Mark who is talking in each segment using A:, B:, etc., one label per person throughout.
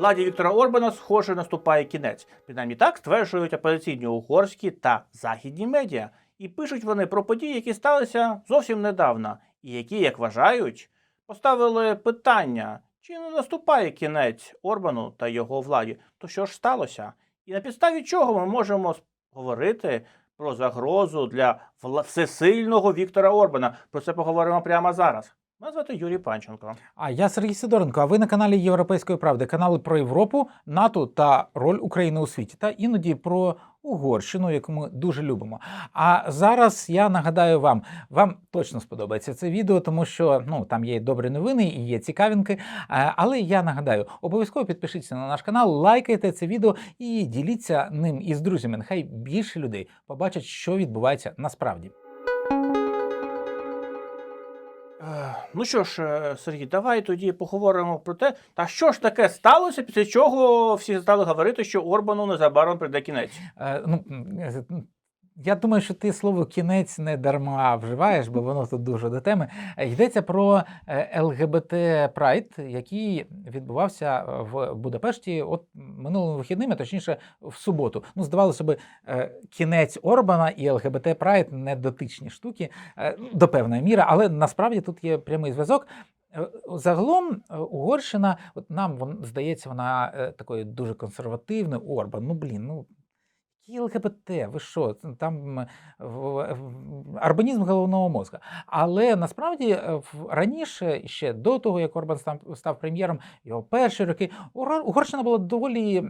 A: Владі Віктора Орбана, схоже, наступає кінець. Принаймні так стверджують опозиційні угорські та західні медіа. І пишуть вони про події, які сталися зовсім недавно, і які, як вважають, поставили питання, чи не наступає кінець Орбану та його владі. То що ж сталося? І на підставі чого ми можемо говорити про загрозу для всесильного Віктора Орбана? Про це поговоримо прямо зараз. Мене звати Юрій Панченко.
B: А я Сергій Сидоренко. А ви на каналі Європейської правди, канали про Європу, НАТО та роль України у світі, та іноді про Угорщину, яку ми дуже любимо. А зараз я нагадаю вам, вам точно сподобається це відео, тому що ну там є добрі новини і є цікавинки. Але я нагадаю, обов'язково підпишіться на наш канал, лайкайте це відео і діліться ним із друзями. Нехай більше людей побачать, що відбувається насправді.
A: Е, Ну що ж, е, Сергій, давай тоді поговоримо про те, та що ж таке сталося, після чого всі стали говорити, що Орбану незабаром прийде кінець.
B: Е, ну, я думаю, що ти слово кінець не дарма вживаєш, бо воно тут дуже до теми. Е, Йдеться про е, ЛГБТ Прайд, який відбувався е, в Будапешті от минулими вихідними, точніше, в суботу. Ну, здавалося е, кінець Орбана і ЛГБТ Прайд не дотичні штуки до певної міри, але насправді тут є прямий зв'язок. Загалом Угорщина, от нам здається, вона такою дуже консервативною. Орбан, ну блін, ну які ЛГБТ, ви що? Там арбанізм головного мозка. Але насправді е, раніше, ще до того, як Орбан став, прем'єром, його перші роки, Угор- Угорщина була доволі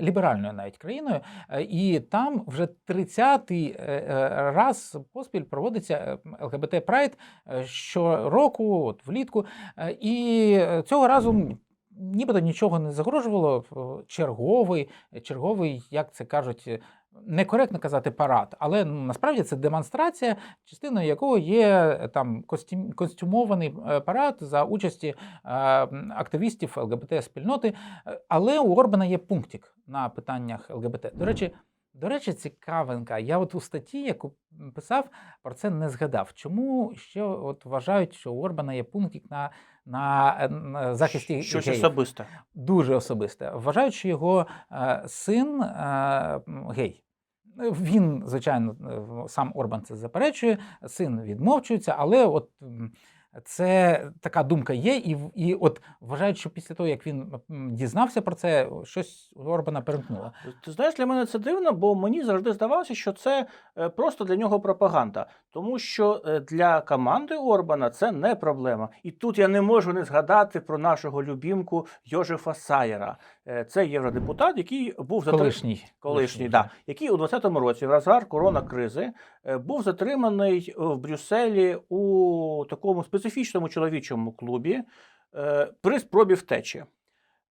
B: ліберальною навіть країною, е, і там вже 30-й е, раз поспіль проводиться ЛГБТ Прайд щороку, от влітку. І цього разу нібито нічого не загрожувало. В- Черговий, черговий, як це кажуть, е, некоректно казати парад, але ну, насправді це демонстрація, частиною якого є е, там костюм, костюмований е, парад за участі е, активістів ЛГБТ спільноти. Е, Але у Орбана є пунктик на питаннях ЛГБТ. До речі. До речі, цікавинка. Я от у статті, яку писав, про це не згадав. Чому ще от вважають, що у Орбана є пунктик на, на, е, на захисті
A: Щось
B: геїв?
A: особисте.
B: дуже особисте. Вважають, що його е, син е, гей. Він, звичайно, е, сам Орбан це заперечує, син відмовчується, але от це така думка є, і, і от вважають, що після того, як він дізнався про це, щось у Орбана перемкнуло.
A: Ти знаєш, для мене це дивно, бо мені завжди здавалося, що це е, просто для нього пропаганда. Тому що е, для команди Орбана це не проблема. І тут я не можу не згадати про нашого любімку Йожефа Саєра. Е, Це євродепутат, який був затриманий.
B: Колишній.
A: Колишній, да, який у 2020 році, в розгар коронакризи, е, був затриманий е, в Брюсселі у такому специфічному чоловічому клубі е, при спробі втечі.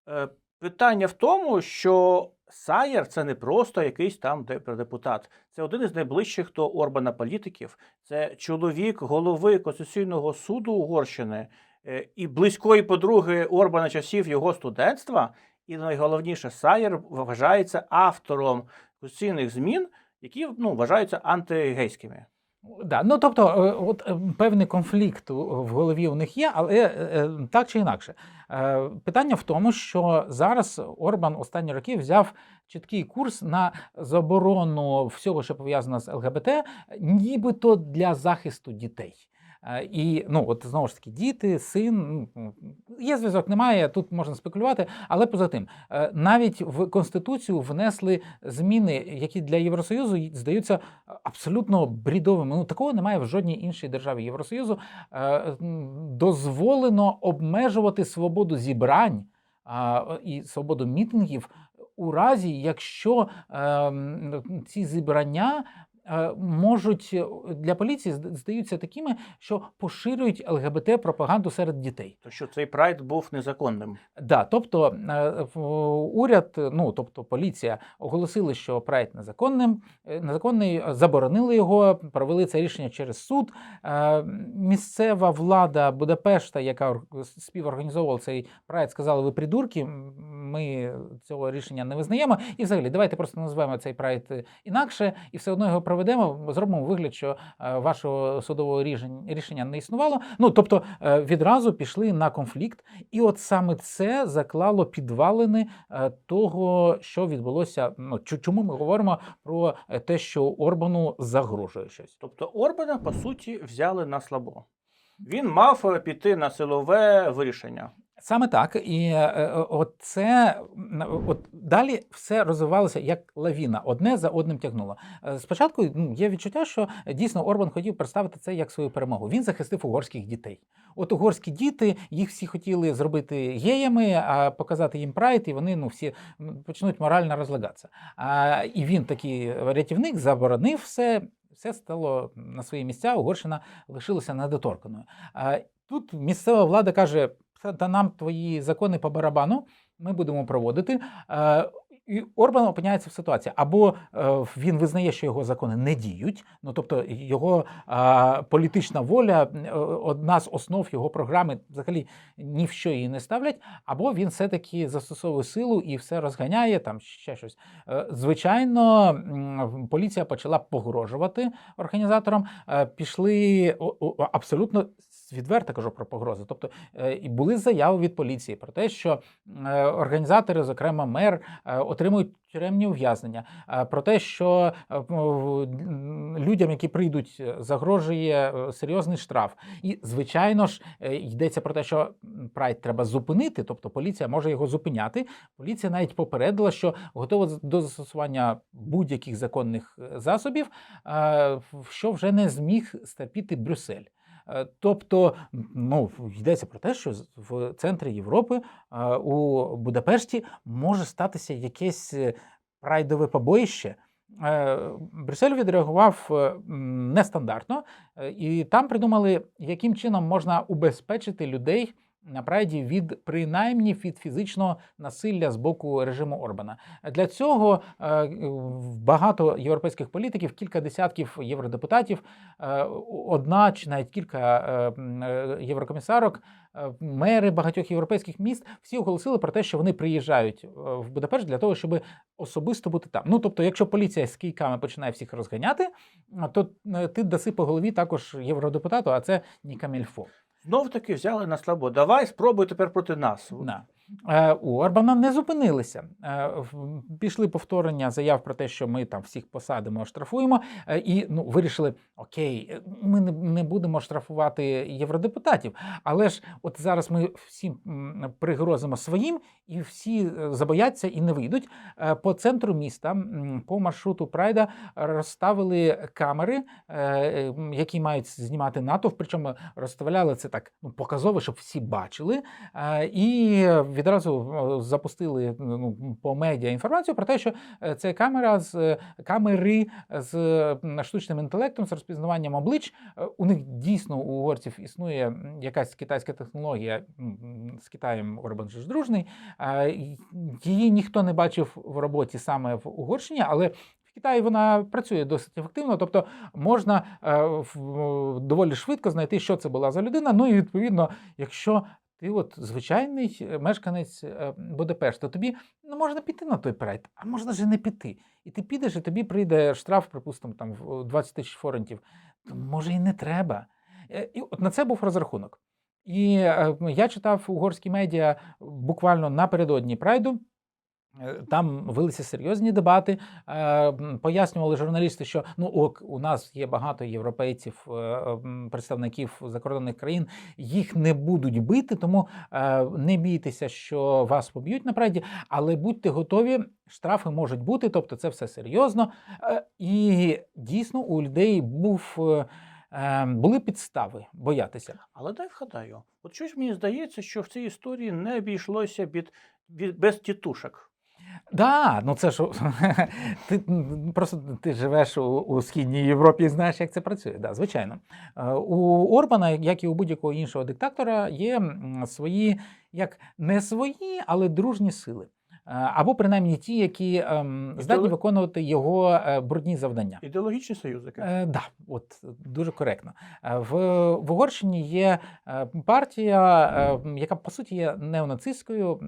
A: Е, Питання в тому, що Саєр це не просто якийсь там деп- депутат. Це один із найближчих до Орбана політиків. Це чоловік голови Конституційного суду Угорщини е, і близької подруги Орбана часів його студентства. І найголовніше, Саєр вважається автором конституційних змін, які ну, вважаються антигейськими.
B: Да, ну тобто, е, от е, певний конфлікт в голові у них є, але е, так чи інакше. Питання в тому, що зараз Орбан останні роки взяв чіткий курс на заборону всього, що пов'язано з ЛГБТ, нібито для захисту дітей. Е, І ну, от знову ж таки, діти, син, ну, є зв'язок, немає, тут можна спекулювати, але поза тим, е, навіть в Конституцію внесли зміни, які для Євросоюзу здаються абсолютно брідовими. Ну такого немає в жодній іншій державі Євросоюзу. Е, Дозволено обмежувати свободу зібрань і свободу мітингів у разі, якщо е, ці зібрання. Е, Можуть е, для поліції здаються такими, що поширюють ЛГБТ пропаганду серед дітей.
A: То що цей прайд був незаконним.
B: Да, тобто е, уряд, ну тобто поліція оголосили, що прайд незаконним, незаконний, заборонили його, провели це рішення через суд. Місцева влада Будапешта, яка співорганізовувала цей прайд, сказала: ви придурки, ми цього рішення не визнаємо. І взагалі, давайте просто назвемо цей прайд інакше, і все одно його проведемо. зробимо вигляд, що е, вашого судового рішення, не існувало. Ну тобто е, відразу пішли на конфлікт, і от саме це заклало підвалини е, того, що відбулося. Ну чому ми говоримо про те, що Орбану загрожує щось.
A: Тобто Орбана, по суті, взяли на слабо. Він мав піти на силове вирішення.
B: Саме так, і е, е, от це м, от далі все розвивалося як лавіна, одне за одним тягнуло. Е, Спочатку ну, є відчуття, що е, дійсно Орбан хотів представити це як свою перемогу. Він захистив угорських дітей. От угорські діти їх всі хотіли зробити геями, а показати їм прайд, і вони ну всі почнуть морально розлагатися. А, і він такий рятівник заборонив все. Все стало на свої місця. Угорщина лишилася недоторканою. Тут місцева влада каже: «Та- нам твої закони по барабану, ми будемо проводити. Е, І Орбан опиняється в ситуації, або е, він визнає, що його закони не діють, ну тобто його е, політична воля, одна з основ його програми, взагалі ні в що її не ставлять, або він все-таки застосовує силу і все розганяє, там ще щось. Звичайно, поліція почала погрожувати організаторам. Пішли абсолютно відверто кажу про погрози. Тобто е, і були заяви від поліції про те, що е, організатори, зокрема мер, е, отримують тюремні ув'язнення. Про те, що людям, які прийдуть, загрожує серйозний штраф. І звичайно ж йдеться про те, що прайд треба зупинити, тобто поліція може його зупиняти. Поліція навіть попередила, що готова до застосування будь-яких законних засобів, що вже не зміг стерпіти Брюссель. Е, Тобто, ну йдеться про те, що в центрі Європи е, у Будапешті може статися якесь е, прайдове побоїще. Брюссель відреагував нестандартно, і там придумали, яким чином можна убезпечити людей на прайді від принаймні від фізичного насилля з боку режиму Орбана. Для цього е, багато європейських політиків, кілька десятків євродепутатів, е, одна чи навіть кілька е, єврокомісарок, мери багатьох європейських міст всі оголосили про те, що вони приїжджають в Будапешт для того, щоб особисто бути там. Ну тобто, якщо поліція з кійками починає всіх розганяти, то ти даси по голові також євродепутату, а це не камільфо.
A: Знов таки взяли на слабо. Давай спробуй тепер проти нас.
B: Да. Е, У Орбана не зупинилися. Е, Пішли повторення заяв про те, що ми там всіх посадимо, оштрафуємо, е, і ну, вирішили: окей, ми не, не будемо штрафувати євродепутатів, але ж от зараз ми всім пригрозимо своїм, і всі забояться і не вийдуть. По центру міста, по маршруту Прайда, розставили камери, які мають знімати натовп, причому розставляли це так ну, показово, щоб всі бачили. І відразу е, запустили ну, по медіа інформацію про те, що е, це камера з е, камери з штучним інтелектом, з розпізнаванням облич. Е, У них дійсно у угорців існує якась китайська технологія з Китаєм Орбан ж дружний. Е, Її ніхто не бачив в роботі саме в Угорщині, але Китаї вона працює досить ефективно, тобто можна е, в- доволі швидко знайти, що це була за людина. Ну і відповідно, якщо ти от звичайний е, мешканець е, Будапешта, тобі ну, можна піти на той прайд, а можна ж не піти. І ти підеш, і тобі прийде штраф, припустимо, там в 20 тисяч форентів. То може і не треба. Е, І от на це був розрахунок. І я читав угорські медіа буквально напередодні прайду. Е, Там велися серйозні дебати. Е, Пояснювали журналісти, що ну ок, у нас є багато європейців, е, представників закордонних країн, їх не будуть бити, тому не бійтеся, що вас поб'ють на прайді, але будьте готові, штрафи можуть бути, тобто це все серйозно. І дійсно у людей був. е, е, Були підстави боятися.
A: Але дай вгадаю, от щось мені здається, що в цій історії не обійшлося від, від, без тітушок.
B: Да, ну це ж ти просто ти живеш у, у східній Європі знаєш, як це працює. Да, звичайно. Е, У Орбана, як і у будь-якого іншого диктатора, є свої, як не свої, але дружні сили. Е, Або принаймні ті, які ем, здатні
A: Ідеолог-
B: виконувати його е, брудні завдання.
A: Ідеологічні союзники.
B: Е, да, от дуже коректно. Е, В, в Угорщині є партія, е, яка по суті є неонацистською.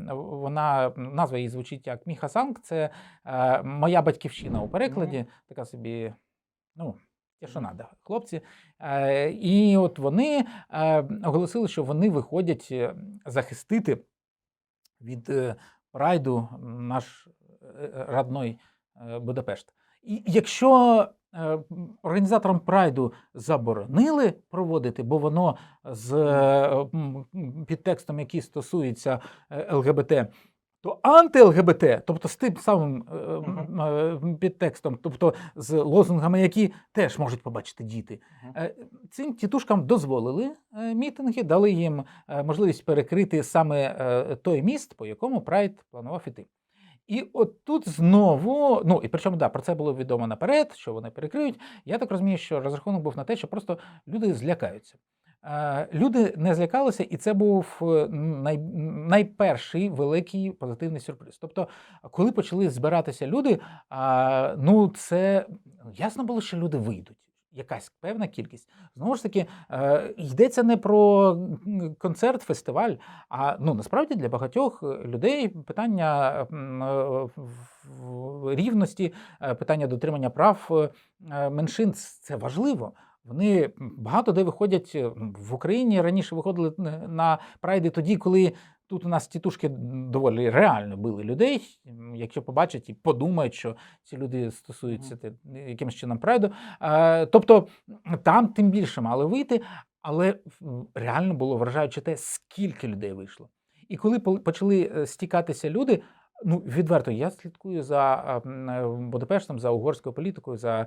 B: Вона назва її звучить як Міха Санг. Це е, моя батьківщина у перекладі. Така собі Ну, те, що треба, хлопці. Е, і от вони е, оголосили, що вони виходять захистити від е, прайду наш е, е, родной е, Будапешт. І якщо організаторам прайду заборонили проводити, бо воно з підтекстом, який стосується ЛГБТ, то анти-ЛГБТ, тобто з тим самим е, е, підтекстом, тобто з лозунгами, які теж можуть побачити діти, е, цим тітушкам дозволили е, мітинги, дали їм е, можливість перекрити саме е, той міст, по якому Прайд планував іти. І от тут знову, ну і причому да, про це було відомо наперед, що вони перекриють. Я так розумію, що розрахунок був на те, що просто люди злякаються. Е, Люди не злякалися, і це був е, най, найперший великий позитивний сюрприз. Тобто, коли почали збиратися люди, ну це ясно було, що люди вийдуть. Якась певна кількість. Знову ж таки, е, йдеться не про концерт, фестиваль, а ну насправді для багатьох е, людей питання е, рівності, е, питання дотримання прав е, е, меншин це важливо. Вони багато де виходять е, в Україні раніше виходили на прайди тоді, коли тут у нас тітушки доволі реально били людей. Якщо побачать і подумають, що ці люди стосуються те- якимось чином прайду. Е, Тобто там тим більше мали вийти, але реально було вражаюче те, скільки людей вийшло. І коли почали е, стікатися люди, ну відверто, я слідкую за е, Будапештом, за угорською політикою, за е,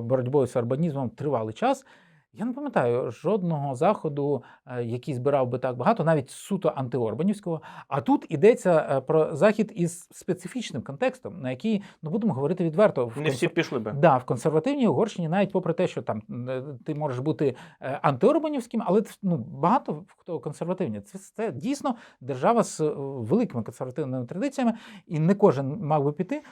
B: боротьбою з урбанізмом тривалий час. Я не пам'ятаю жодного заходу, е, який збирав би так багато, навіть суто антиорбанівського. А тут йдеться е, про захід із специфічним контекстом, на який ну будемо говорити відверто. в
A: Не всі пішли би.
B: Да, в консервативній Угорщині, навіть попри те, що там е, ти можеш бути антиорбанівським, але ну, багато хто консервативні. Це, це дійсно держава з великими консервативними традиціями, і не кожен мав би піти.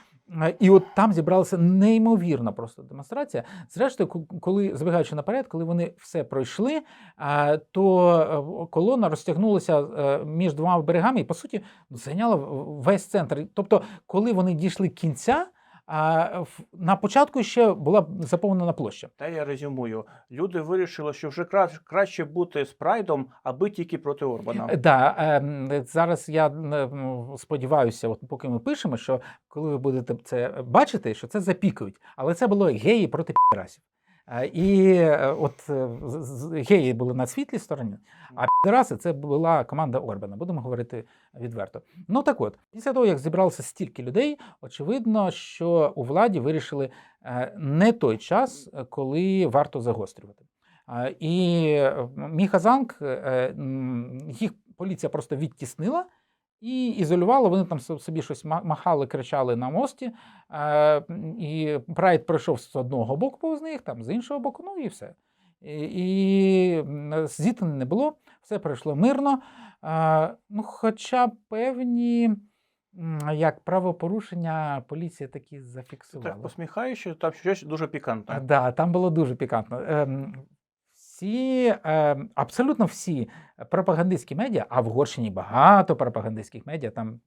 B: Е, І от там зібралася неймовірна просто демонстрація. Зрештою, коли забігаючи наперед, коли вони все пройшли, е, то е, колона розтягнулася між двома берегами і, по суті, зайняла весь центр. Тобто, коли вони дійшли кінця. А на початку ще була заповнена площа.
A: Та я резюмую. Люди вирішили, що вже краще бути з прайдом, аби тільки проти Орбана.
B: Е, Да, ем, зараз я сподіваюся, от поки ми пишемо, що коли ви будете це бачити, що це запікують. Але це було геї проти підрасів. І е, от е, геї були на світлій стороні, а підраси це була команда Орбана. Будемо говорити відверто. Ну так от, після того, як зібралося стільки людей, очевидно, що у владі вирішили е, не той час, е, коли варто загострювати. І е, Міха Занг, е, їх поліція просто відтіснила і ізолювала. Вони там собі щось махали, кричали на мості. Е, І Прайд пройшов з одного боку повз них, там з іншого боку, ну і все. І, і зіткнень не було, все пройшло мирно. Е, Ну, хоча певні як правопорушення поліція таки
A: Ти
B: зафіксувала.
A: так посміхаєшся, там щось дуже пікантне.
B: Так, да, там було дуже пікантно. Ем, Всі, ем, абсолютно всі пропагандистські медіа, а в Угорщині багато пропагандистських медіа, там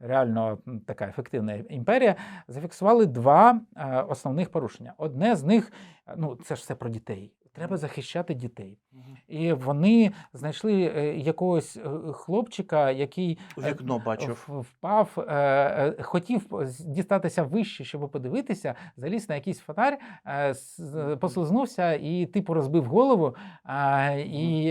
B: реально така ефективна імперія, зафіксували два е, основних порушення. Одне з них, е, ну це ж все про дітей. Треба захищати дітей.
A: Мгм.
B: І вони знайшли е, якогось е, хлопчика, який
A: У
B: е,
A: вікно бачив.
B: впав, хотів дістатися вище, щоб подивитися, заліз на якийсь фонарь, послизнувся і типу розбив голову, і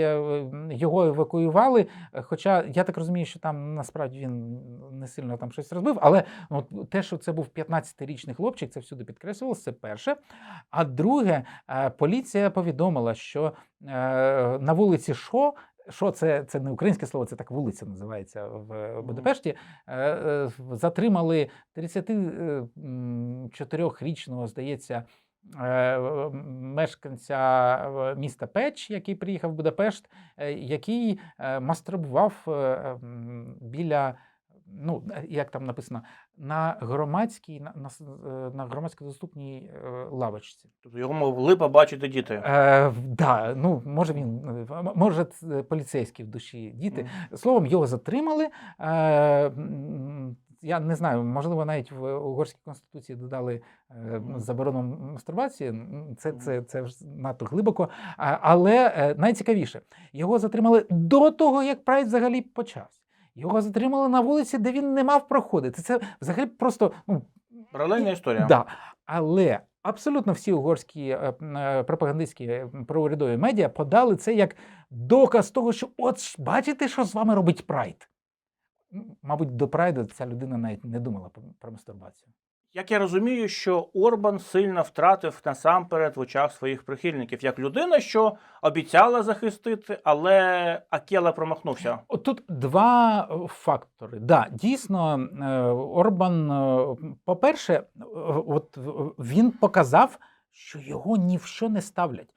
B: його евакуювали. Хоча я так розумію, що там насправді він не сильно там щось розбив, але ну, те, що це був 15-річний хлопчик, це всюди підкреслювалося, це перше. А друге, поліція повідомила, що е, на вулиці Шо. Що це, це не українське слово, це так вулиця називається в Будапешті. е, е, Затримали 34-річного, здається, е, мешканця е, міста Печ, який приїхав в Будапешт, е, який е, мастурбував е, біля. Ну, е, як там написано, на громадській, на, на, е, на громадсько доступній е, лавочці.
A: Тобто його могли побачити діти.
B: Е, да, ну, може він, може це поліцейський в душі діти.
A: Мгм.
B: Словом, його затримали. Е, я не знаю, можливо, навіть в угорській конституції додали заборону мастурбації. Це, це, це вже надто глибоко. Але найцікавіше, його затримали до того, як прайд взагалі почався. Його затримали на вулиці, де він не мав проходити. Це взагалі просто ну,
A: Паралельна історія.
B: Да. Але абсолютно всі угорські е, е, пропагандистські проурядові медіа подали це як доказ того, що от бачите, що з вами робить прайд. Мабуть, до прайду ця людина навіть не думала про, про мастурбацію.
A: Як я розумію, що Орбан сильно втратив насамперед в очах своїх прихильників як людина, що обіцяла захистити, але Акела промахнувся.
B: Тут два е, фактори. Да, дійсно, е, Орбан, е, по-перше, от він показав, що його ні в що не ставлять.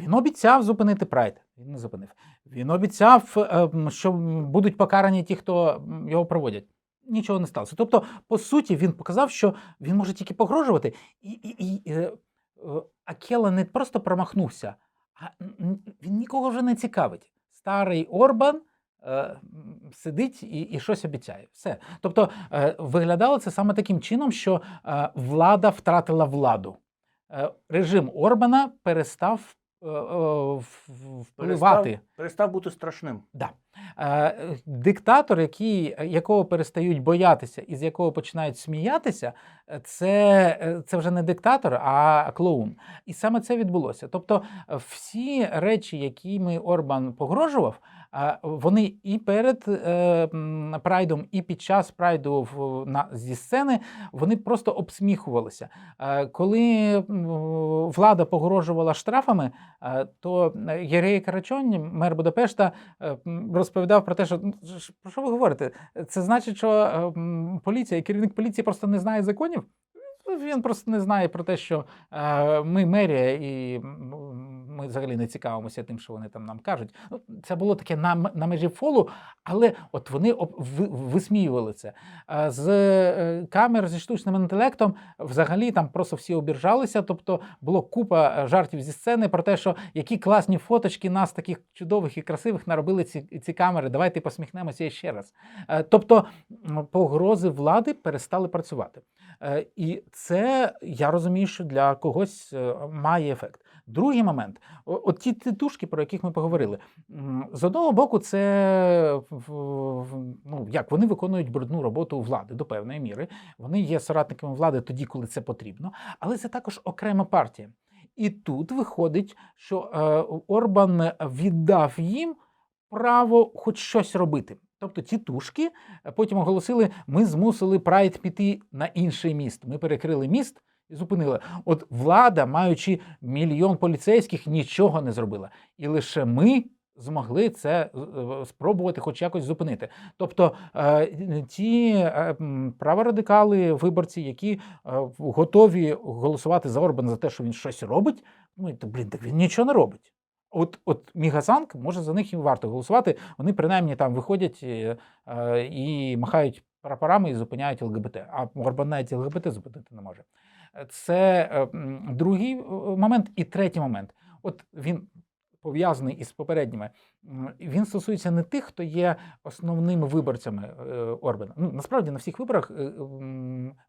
B: Він обіцяв зупинити прайд. Він не зупинив. Він обіцяв, е, що будуть покарані ті, хто його проводять. Нічого не сталося. Тобто, по суті, він показав, що він може тільки погрожувати, і, і, і е, е, Акела не просто промахнувся, а він нікого вже не цікавить. Старий Орбан е, сидить і, і щось обіцяє. Все. Тобто виглядало це саме таким чином, що влада втратила владу. Режим Орбана перестав впливати.
A: Перестав бути страшним.
B: Да. Е, диктатор, який, якого перестають боятися і з якого починають сміятися, е, це, е, це вже не диктатор, а клоун. І саме це відбулося. Тобто, е, всі речі, якими Орбан погрожував, е, вони і перед е, прайдом, і під час прайду в, на, зі сцени вони просто обсміхувалися. Е, Коли влада погрожувала штрафами, е, то Єрей Карачонь, мер Будапешта, розповідав про те, що «Ну, про що ви говорите? Це значить, що поліція, керівник поліції просто не знає законів. Він просто не знає про те, що е, ми мерія, і ми взагалі не цікавимося тим, що вони там нам кажуть. Ну, це було таке на, на межі фолу, але от вони висміювали це. Е, з е, камер зі штучним інтелектом взагалі там просто всі обіржалися. Тобто було купа жартів зі сцени про те, що які класні фоточки нас таких чудових і красивих наробили ці, ці камери. Давайте посміхнемося ще раз. Тобто погрози влади перестали працювати. Е, І це я розумію, що для когось е, має ефект. Другий момент, от ті титушки, про яких ми поговорили, з одного боку, це ну як вони виконують брудну роботу влади до певної міри. Вони є соратниками влади тоді, коли це потрібно, але це також окрема партія. І тут виходить, що е, Орбан віддав їм право хоч щось робити. Тобто ті тушки е, потім оголосили: ми змусили Прайд піти на інший міст. Ми перекрили міст і зупинили. От влада, маючи мільйон поліцейських, нічого не зробила. І лише ми змогли це е, е, спробувати хоч якось зупинити. Тобто ті праворадикали, виборці, які готові голосувати за Орбана за те, що він щось робить, ну, блін, так він нічого не робить. От, от Мігасанк, може за них і варто голосувати. Вони принаймні там виходять е, е, і махають прапорами і зупиняють ЛГБТ. А Орбан навіть ЛГБТ зупинити не може. Це е, другий момент. І третій момент. От він пов'язаний із попередніми. Він стосується не тих, хто є основними виборцями Орбана. Ну, насправді на всіх виборах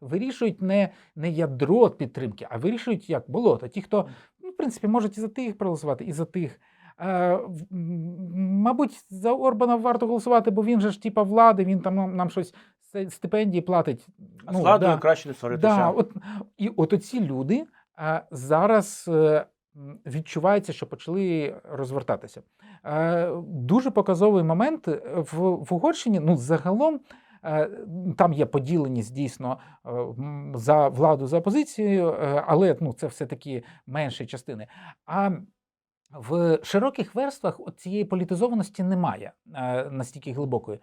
B: вирішують не, не ядро підтримки, а вирішують як болото. Ті, хто принципі, можуть і за тих проголосувати, і за тих. Е, мабуть, за Орбана варто голосувати, бо він же ж типа влади, він там нам, нам щось стипендії платить.
A: А з владою краще не сваритися.
B: Ну, Да, от, і от оці люди а, зараз е, відчувається, що почали розвертатися. Е, дуже показовий момент е, в, в Угорщині. Ну, загалом. Е, Там є поділеність дійсно е, за владу за опозицію, е, але ну, це все-таки менші частини. А в широких верствах цієї політизованості немає настільки глибокої.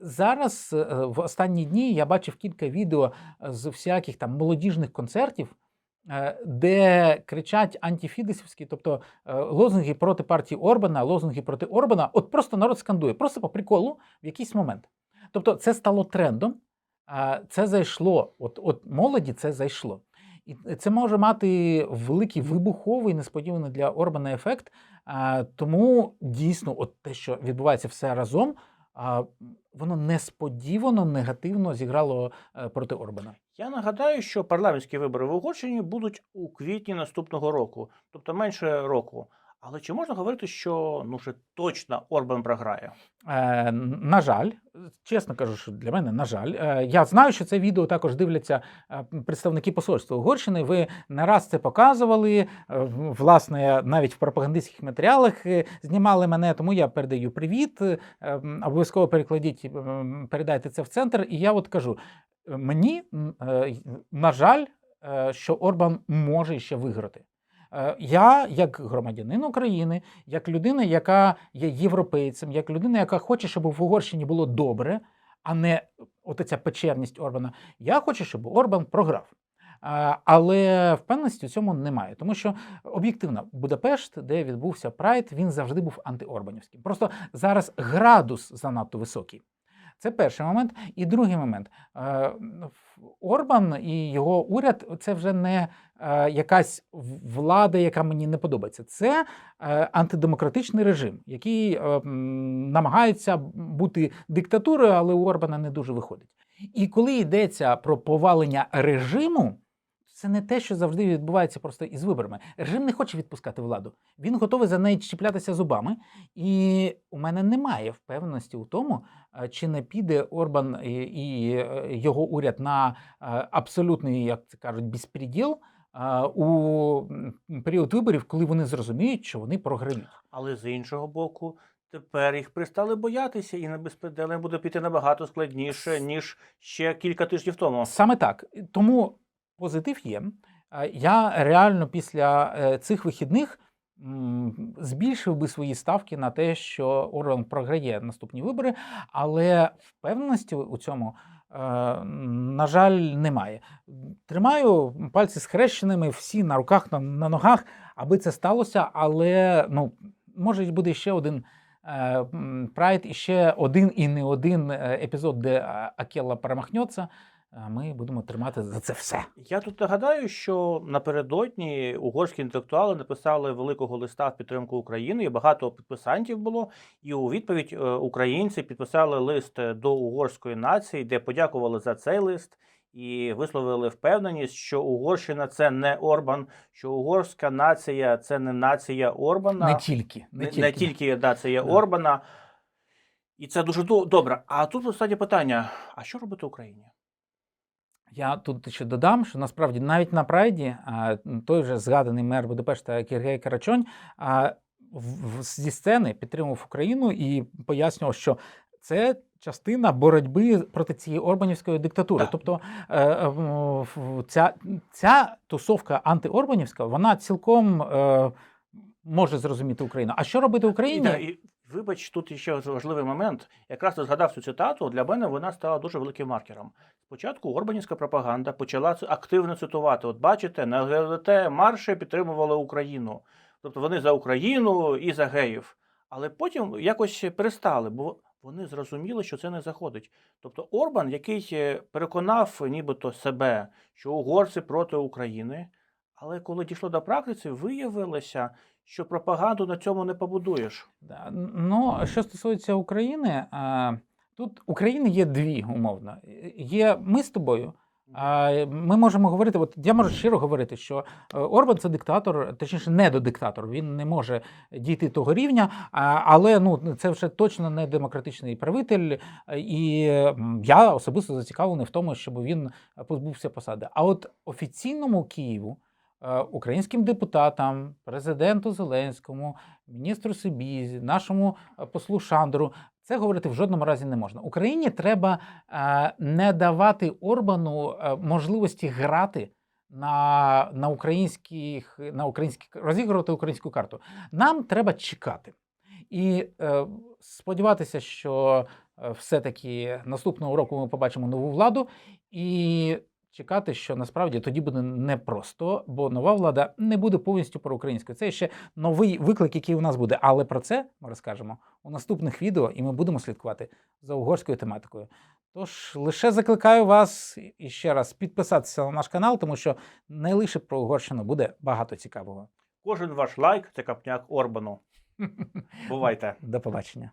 B: Зараз в останні дні я бачив кілька відео з всяких там молодіжних концертів, де кричать антифідесівські, тобто лозунги проти партії Орбана, лозунги проти Орбана. От просто народ скандує, просто по приколу в якийсь момент. Тобто, це стало трендом, це зайшло. От, от молоді це зайшло. І це може мати великий вибуховий, несподіваний для Орбана ефект. Тому дійсно, от те, що відбувається все разом, воно несподівано негативно зіграло е, проти Орбана.
A: Я нагадаю, що парламентські вибори в Угорщині будуть у квітні наступного року, тобто менше року. Але чи можна говорити, що ну вже точно Орбан програє?
B: Е, на жаль, чесно кажу, що для мене, на жаль, е, я знаю, що це відео також дивляться е, представники посольства Угорщини. Ви не раз це показували. е, Власне, навіть в пропагандистських матеріалах е, знімали мене, тому я передаю привіт. е, Обов'язково перекладіть, передайте це в центр. І я от кажу: мені, е, на жаль, е, що Орбан може ще виграти. Е, Я, як громадянин України, як людина, яка є європейцем, як людина, яка хоче, щоб в Угорщині було добре, а не от ця печерність Орбана. Я хочу, щоб Орбан програв. Але впевненості у цьому немає, тому що об'єктивно Будапешт, де відбувся Прайд, він завжди був антиорбанівським. Просто зараз градус занадто високий. Це перший момент. І другий момент. Е, Орбан і його уряд це вже не е, якась влада, яка мені не подобається. Це е, антидемократичний режим, який намагається бути диктатурою, але у Орбана не дуже виходить. І коли йдеться про повалення режиму, це не те, що завжди відбувається просто із виборами. Режим не хоче відпускати владу. Він готовий за неї чіплятися зубами. І у мене немає впевненості у тому, чи не піде Орбан і, е, його уряд на е, абсолютний, як це кажуть, безпреділ у період виборів, коли вони зрозуміють, що вони програють.
A: Але з іншого боку, тепер їх перестали боятися, і на безпределем буде піти набагато складніше, ніж ще кілька тижнів тому.
B: Саме так. Тому позитив є. Я реально після е, цих вихідних збільшив би свої ставки на те, що Орбан програє наступні вибори, але впевненості у цьому, е, на жаль, немає. Тримаю пальці схрещеними всі на руках, на, ногах, аби це сталося, але ну, може буде ще один. е, Прайд і ще один і не один е, епізод, де Акела перемахнеться. А Ми будемо тримати за це все.
A: Я тут нагадаю, що напередодні угорські інтелектуали написали великого листа в підтримку України, і багато підписантів було. І у відповідь е, українці підписали лист до угорської нації, де подякували за цей лист і висловили впевненість, що Угорщина це не Орбан, що угорська нація це не нація Орбана,
B: Не тільки.
A: не,
B: Не тільки.
A: не тільки нація
B: Да.
A: Орбана. І це дуже до- добре. А тут останнє питання: а що робити Україні?
B: Я тут ще додам, що насправді навіть на прайді той вже згаданий мер Будапешта Кіргей Карачонь зі сцени підтримував Україну і пояснював, що це частина боротьби проти цієї орбанівської диктатури.
A: Так.
B: Тобто е, е, ця, ця тусовка антиорбанівська, вона цілком е, може зрозуміти Україну. А що робити Україні?
A: І, вибач, тут ще важливий момент. Якраз ти згадав цю цитату. Для мене вона стала дуже великим маркером. Спочатку Орбанівська пропаганда почала активно цитувати. От бачите, на ЛГБТ марші підтримували Україну. Тобто вони за Україну і за геїв. Але потім якось перестали, бо вони зрозуміли, що це не заходить. Тобто Орбан, який е, переконав нібито себе, що угорці проти України, але коли дійшло до практиці, виявилося, що пропаганду на цьому не побудуєш.
B: Ну, що стосується України, тут України є дві умовно. Є ми з тобою. Ми можемо говорити, от я можу щиро говорити, що е, Орбан це диктатор, точніше, недодиктатор. Він не може дійти того рівня, але ну це вже точно не демократичний правитель. е, І я особисто зацікавлений в тому, щоб він позбувся посади. А от офіційному Києву, е, українським депутатам, президенту Зеленському, міністру Сибізі, нашому е, послу Шандору. Це говорити в жодному разі не можна. Україні треба е, не давати Орбану е, можливості грати на, на українських на українських розігрувати українську карту. Нам треба чекати і е, сподіватися, що е, все-таки наступного року ми побачимо нову владу і чекати, що насправді тоді буде непросто, бо нова влада не буде повністю проукраїнською. Це ще новий виклик, який у нас буде. Але про це ми розкажемо у наступних відео, і ми будемо слідкувати за угорською тематикою. Тож лише закликаю вас і ще раз підписатися на наш канал, тому що не лише про Угорщину буде багато цікавого.
A: Кожен ваш лайк це капняк Орбану. Бувайте.
B: До побачення.